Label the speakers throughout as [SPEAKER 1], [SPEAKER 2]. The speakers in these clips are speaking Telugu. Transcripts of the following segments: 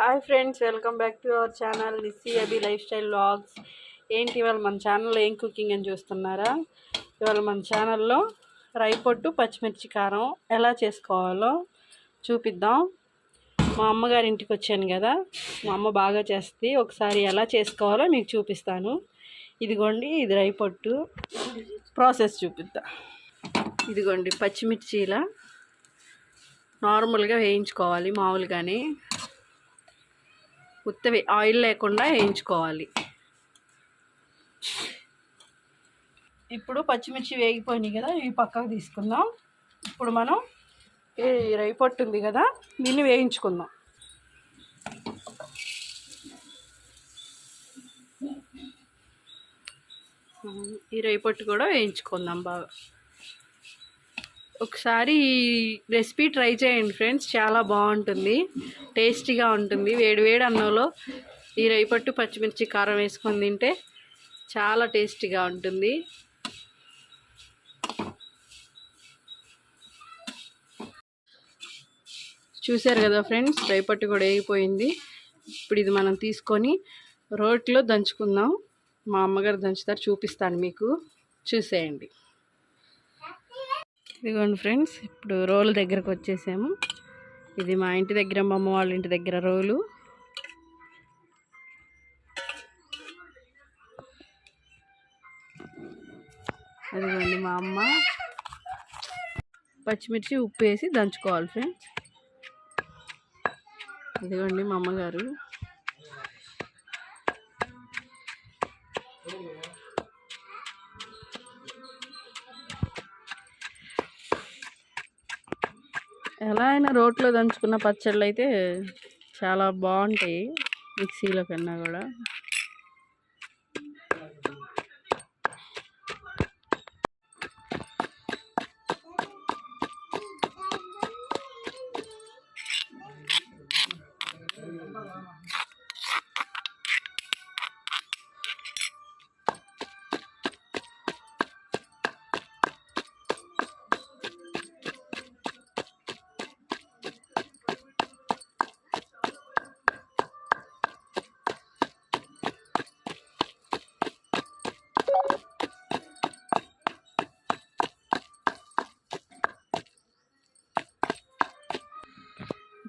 [SPEAKER 1] Hi friends welcome back to our channel Nissy lifestyle vlogs ఏంటి ఇవాళ మన ఛానల్లో ఏం కుకింగ్ అని చూస్తున్నారా? ఇవాళ మన ఛానల్లో రై పొట్టు పచ్చిమిర్చి కారం ఎలా చేసుకోవాలో చూపిద్దాం. మా అమ్మగారి ఇంటికి వచ్చాను కదా మా అమ్మ బాగా చేస్తుంది. ఒకసారి ఎలా చేసుకోవాలో మీకు చూపిస్తాను. ఇదిగోండి ఇది రై పొట్టు. ప్రాసెస్ చూపిద్దాం. ఇదిగోండి పచ్చిమిర్చి ఇలా నార్మల్గా వేయించుకోవాలి మామూలుగానే. ఉత్తవి ఆయిల్ లేకుండా వేయించుకోవాలి. ఇప్పుడు పచ్చిమిర్చి వేగిపోయినాయి కదా ఇవి పక్కకు తీసుకుందాం. ఇప్పుడు మనం ఈ రైపొట్టు ఉంది కదా దీన్ని వేయించుకుందాం. ఈ రైపొట్టు కూడా వేయించుకుందాం బాగా. ఒకసారి ఈ రెసిపీ ట్రై చేయండి ఫ్రెండ్స్. చాలా బాగుంటుంది. టేస్టీగా ఉంటుంది. వేడి అన్నంలో ఈ రైపట్టు పచ్చిమిర్చి కారం వేసుకొని తింటే చాలా టేస్టీగా ఉంటుంది. చూశారు కదా ఫ్రెండ్స్ రైపట్టు కూడా వేగిపోయింది. ఇప్పుడు ఇది మనం తీసుకొని రోట్లో దంచుకుందాం. మా అమ్మగారు దంచుతారు చూపిస్తాను మీకు. చూసేయండి. ఇదిగోండి ఫ్రెండ్స్ ఇప్పుడు రోలు దగ్గరకు వచ్చేసాము. ఇది మా ఇంటి దగ్గర మా అమ్మ వాళ్ళ ఇంటి దగ్గర రోలు. అదిగోండి మా అమ్మ. పచ్చిమిర్చి ఉప్పు వేసి దంచుకోవాలి ఫ్రెండ్స్. ఇదిగోండి మా అమ్మగారు. ఎలా అయినా రోట్లో దంచుకున్న పచ్చళ్ళు అయితే చాలా బాగుంటాయి మిక్సీలో కన్నా కూడా.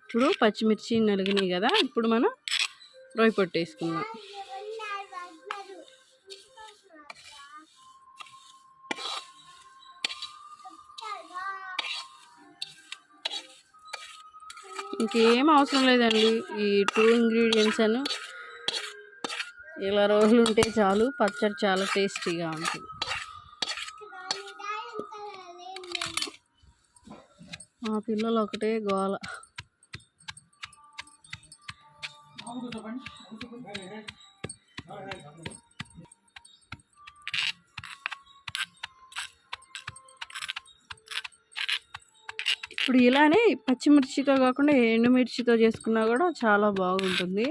[SPEAKER 1] ఇప్పుడు పచ్చిమిర్చి నలిగినాయి కదా ఇప్పుడు మనం రొయ్య పొట్టు వేసుకుందాం. ఇంకేం అవసరం లేదండి ఈ టూ ఇంగ్రీడియంట్స్ అను ఇలా రోజులు ఉంటే చాలు పచ్చడి చాలా టేస్టీగా ఉంటుంది. మా పిల్లలు ఒకటే గోల. ఇప్పుడు ఇలానే పచ్చిమిర్చితో కాకుండా ఎండుమిర్చితో చేసుకున్నా కూడా చాలా బాగుంటుంది.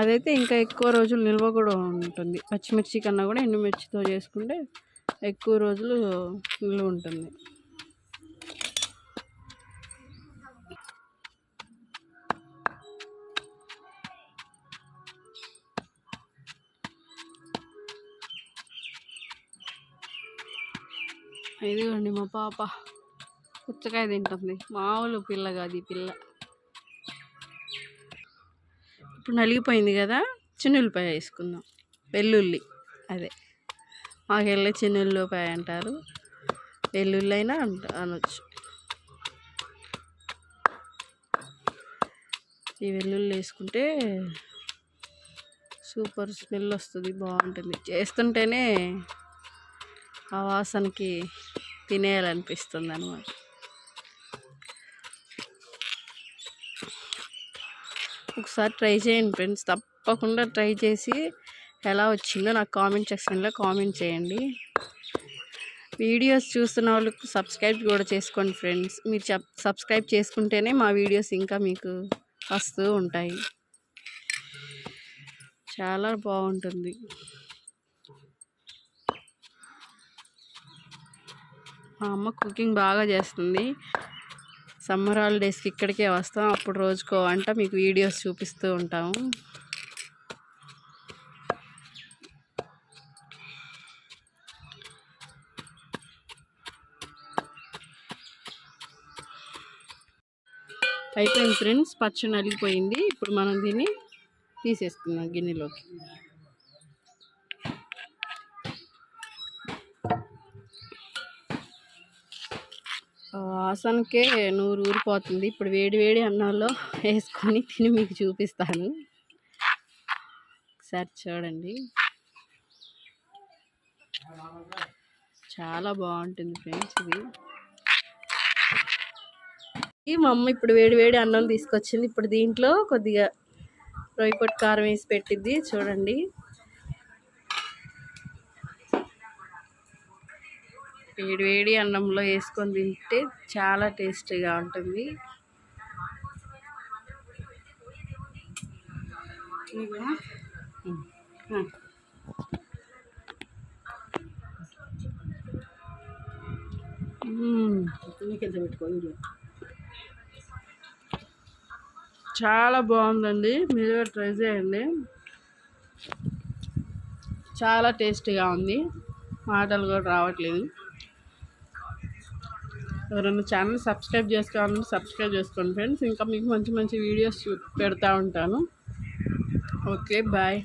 [SPEAKER 1] అదైతే ఇంకా ఎక్కువ రోజులు నిల్వ కూడా ఉంటుంది. పచ్చిమిర్చి కన్నా కూడా ఎండుమిర్చితో చేసుకుంటే ఎక్కువ రోజులు నిల్వ ఉంటుంది. ఇదిగోండి మా పాప పుచ్చకాయ తింటుంది. మామూలు పిల్ల కాదు ఈ పిల్ల. ఇప్పుడు నలిగిపోయింది కదా చిన్నుల్లిపాయ వేసుకుందాం. వెల్లుల్లి అదే. మాకు వెళ్ళే చిన్నుల్లిపాయ అంటారు. వెల్లుల్లి అయినా అనొచ్చు. ఈ వెల్లుల్లి వేసుకుంటే సూపర్ స్మెల్ వస్తుంది బాగుంటుంది. చేస్తుంటేనే ఆ వాసనకి తినేయాలనిపిస్తుంది అనమాట ఒకసారి ట్రై చేయండి ఫ్రెండ్స్. తప్పకుండా ట్రై చేసి ఎలా వచ్చిందో నాకు కామెంట్ సెక్షన్లో కామెంట్ చేయండి. వీడియోస్ చూస్తున్న వాళ్ళకు సబ్స్క్రైబ్ కూడా చేసుకోండి ఫ్రెండ్స్. మీరు సబ్స్క్రైబ్ చేసుకుంటేనే మా వీడియోస్ ఇంకా మీకు వస్తూ ఉంటాయి. చాలా బాగుంటుంది. మా అమ్మ కుకింగ్ బాగా చేస్తుంది. సమ్మర్ హాలిడేస్కి ఇక్కడికే వస్తాం. అప్పుడు రోజుకో వంట మీకు వీడియోస్ చూపిస్తూ ఉంటాము అయిపోయింది ఫ్రెండ్స్ పచ్చి నలిగిపోయింది. ఇప్పుడు మనం దీన్ని తీసేసుకున్నాం గిన్నెలోకి. వాసనకే నూరు ఊరిపోతుంది. ఇప్పుడు వేడి వేడి అన్నంలో వేసుకొని తిని మీకు చూపిస్తాను. ఒకసారి చూడండి. చాలా బాగుంటుంది ఫ్రెండ్స్ ఇది. ఈ మా అమ్మ ఇప్పుడు వేడి వేడి అన్నం తీసుకొచ్చింది. ఇప్పుడు దీంట్లో కొద్దిగా రొయ్యపొట్టు కారం వేసి పెట్టింది చూడండి. వేడి వేడి అన్నంలో వేసుకొని తింటే చాలా టేస్టీగా ఉంటుంది. చాలా బాగుందండి. మీరు కూడా ట్రై చేయండి. చాలా టేస్టీగా ఉంది. మాటలు కూడా రావట్లేదు. ఎవరైనా ఛానల్ సబ్స్క్రైబ్ చేసుకోవాలంటే సబ్స్క్రైబ్ చేసుకోండి ఫ్రెండ్స్. ఇంకా మీకు మంచి మంచి వీడియోస్ పెడతా ఉంటాను. Okay bye.